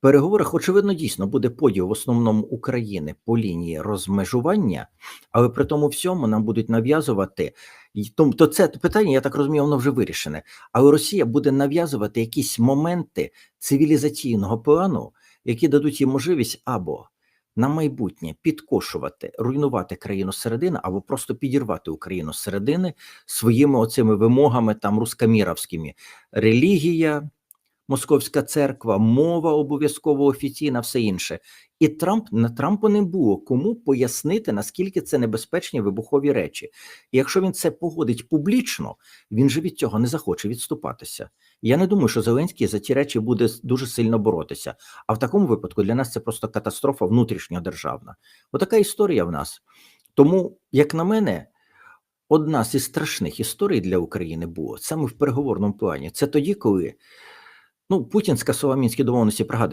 переговорах, очевидно, дійсно буде поділ в основному України по лінії розмежування, але при тому всьому нам будуть нав'язувати. То це питання, я так розумію, воно вже вирішене. Але Росія буде нав'язувати якісь моменти цивілізаційного плану, які дадуть їй можливість або на майбутнє підкошувати, руйнувати країну зсередини, або просто підірвати Україну зсередини своїми оцими вимогами там рускаміровськими. Релігія, Московська церква, мова обов'язково офіційна, все інше. І Трамп на Трампу не було кому пояснити, наскільки це небезпечні вибухові речі. І якщо він це погодить публічно, він же від цього не захоче відступатися. Я не думаю, що Зеленський за ті речі буде дуже сильно боротися. А в такому випадку для нас це просто катастрофа внутрішньодержавна. Отака історія в нас. Тому, як на мене, одна зі страшних історій для України було саме в переговорному плані. Це тоді, коли ну, Путін скасував мінські домовленості, пригадуєте,